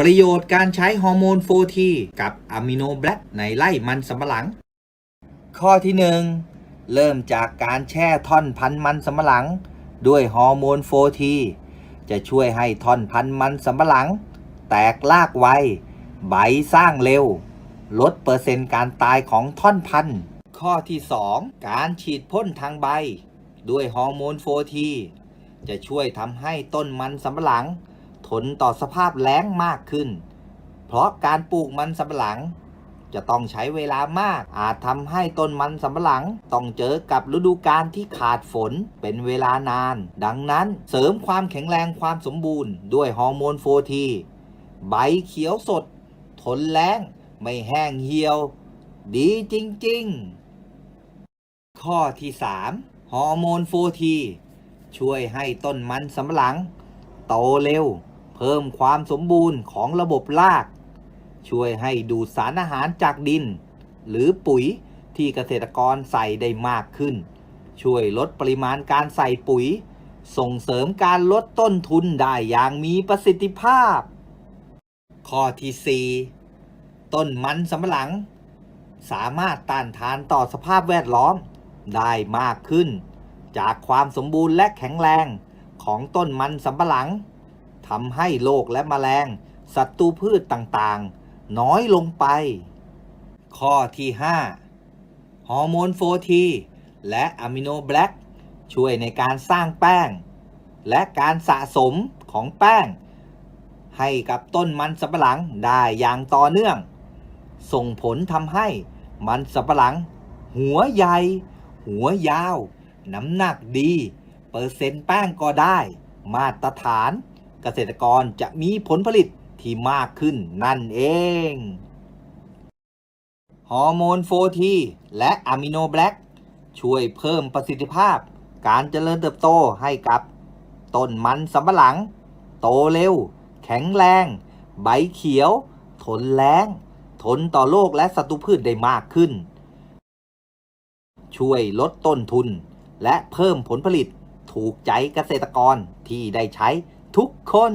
ประโยชน์การใช้ฮอร์โมนโฟทีกับอะมิโนแบล็กในไล่มันสำปะหลัง ข้อที่ 1 เริ่มจากการแช่ท่อนพันมันสำปะหลัง ด้วยฮอร์โมนโฟทีจะช่วยให้ท่อนพันมันสำปะหลัง แตกลากไว ใบสร้างเร็ว ลดเปอร์เซ็นต์การตายของท่อนพันธุ์ข้อที่ 2 การฉีดพ่นทางใบ ด้วยฮอร์โมนโฟทีจะช่วยทำให้ต้นมันสำปะหลัง ทนต่อสภาพแล้งมากขึ้น เพราะการปลูกมันสำปะหลัง จะต้องใช้เวลามาก อาจทำให้ต้นมันสำปะหลัง ต้องเจอกับฤดูกาลที่ขาดฝนเป็นเวลานาน ดังนั้นเสริมความแข็งแรงความสมบูรณ์ด้วยฮอร์โมนโฟทีใบเขียวสด ทนแล้ง ไม่แห้งเหี่ยว ดีจริง ๆ ข้อที่ 3 ฮอร์โมนโฟทีช่วยให้ต้นมันสำปะหลัง โตเร็ว เพิ่มความสมบูรณ์ของระบบราก ช่วยให้ดูดสารอาหารจากดิน หรือปุ๋ยที่เกษตรกรใส่ได้มากขึ้น ช่วยลดปริมาณการใส่ปุ๋ย ส่งเสริมการลดต้นทุนได้อย่างมีประสิทธิภาพ ข้อที่ 4 ต้นมันสำปะหลัง สามารถต้านทานต่อสภาพแวดล้อมได้มากขึ้น จากความสมบูรณ์และแข็งแรงของต้นมันสำปะหลัง ทำให้โรคและแมลงศัตรูพืชต่างๆ น้อยลงไป ข้อที่ 5 ฮอร์โมนโฟทีและอะมิโนแบล็กช่วยในการสร้างแป้ง และการสะสมของแป้ง ให้กับต้นมันสำปะหลังได้อย่างต่อเนื่อง ส่งผลทำให้มันสำปะหลัง หัวใหญ่ หัวยาว น้ำหนักดี เปอร์เซ็นต์แป้งก็ได้ มาตรฐาน เกษตรกรจะมีผลผลิตที่มากขึ้นนั่นเอง ฮอร์โมนโฟทีและอะมิโนแบล็กช่วยเพิ่มประสิทธิภาพ การเจริญเติบโตให้กับต้นมันสำปะหลัง โตเร็ว แข็งแรง ใบเขียว ทนแล้งทนต่อโรคและศัตรูพืชได้มากขึ้น ช่วยลดต้นทุน และเพิ่มผลผลิตถูกใจเกษตรกรที่ได้ใช้ ทุกคน